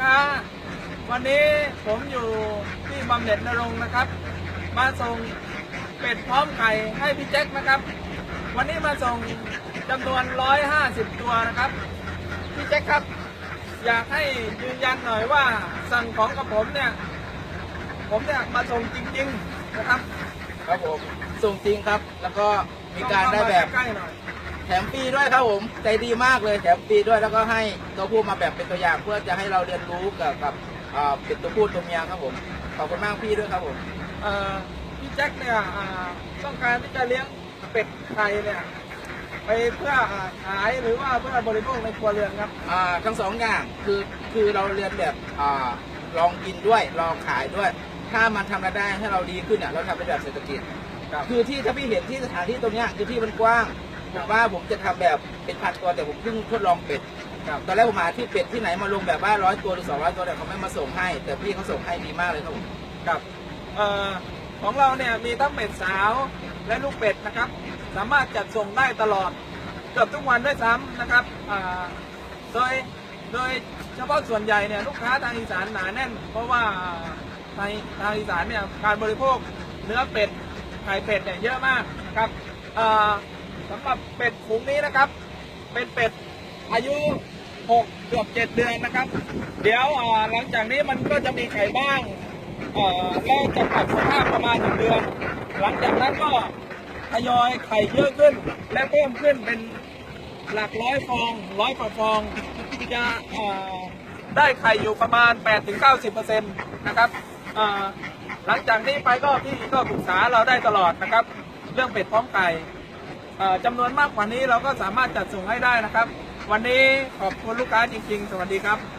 ค้าวันนี้ผมอยู่ที่บำเหน็จนรงค์นะครับ มาส่งเป็ดพร้อมไข่ให้พี่แจ็คนะครับ วันนี้มาส่งจำนวน 150 ตัวนะครับพี่แจ็คครับ อยากให้ยืนยันหน่อยว่าสั่งของกับผมเนี่ย ผมเนี่ยมาส่งจริง ๆ นะครับ ครับผมส่งจริงครับ แล้วก็มีการได้แบบใกล้ๆหน่อย แถมฟรีด้วยครับผมใจดีมากเลยแถมฟรีด้วยแล้วก็ให้ตัวผู้มาแบบเป็นตัวอย่างเพื่อจะให้เราเรียนรู้เกี่ยวกับอ่าเป็นตัวผู้ตัวเมียครับผมขอบคุณมากพี่ด้วยครับผมเอ่อพี่แจ็คเนี่ยอ่าต้องการที่จะเลี้ยงเป็ดไข่เนี่ยไปเพื่ออ่าขายหรือว่าเพื่อบริโภคในครัวเรือนครับอ่าทั้งสองอย่างคือคือเราเรียนแบบอ่าลองกินด้วยลองขายด้วย ถ้ามันทำรายได้ให้เราดีขึ้นเนี่ยเราทำเป็นแบบเศรษฐกิจครับคือที่ถ้าพี่เห็นที่สถานที่ตรงเนี้ยคือที่มันกว้างผม ว่าผมจะทำแบบเป็นพันตัวแต่ผมเพิ่งทดลองเป็ดกับตอนแรกผมหาที่เป็ดที่ไหนมาลงแบบว่าร้อยตัวหรือสองร้อยตัวแต่เขาไม่มาส่งให้ แต่พี่เขาส่งให้ดีมากเลยครับผมครับออของเราเนี่ยมีทั้งเป็ดสาวและลูกเป็ดนะครับ สามารถจัดส่งได้ตลอดเกือบทุกวันด้วยซ้ำนะครับโดยโดยเฉพาะส่วนใหญ่เนี่ยลูกค้าทางอีสานหนาแน่น เพราะว่าทางทางอีสานเนี่ยการบริโภคเนื้อเป็ดไข่เป็ดเนี่ยเยอะมากนะครับอ่า สำหรับเป็ดฝูงนี้นะครับ เป็นเป็ดอายุ6เกือบ7เดือนนะครับ เดี๋ยวหลังจากนี้มันก็จะมีไข่บ้างเอ่อแล้วจะปรับสภาพประมาณหนึ่งเดือน หลังจากนั้นก็ทยอยไข่เยอะขึ้น และเพิ่มขึ้นเป็นหลักร้อยฟองร้อยกว่าฟองจะได้ไข่อยู่ประมาณ 8-90%นะครับเอ่อหลังจากนี้ไปก็พี่ก็ปรึกษาเราได้ตลอดนะครับ เรื่องเป็ดพร้อมไก่ จำนวนมากกว่านี้เราก็สามารถจัดส่งให้ได้นะครับ วันนี้ขอบคุณลูกค้าจริง ๆ สวัสดีครับ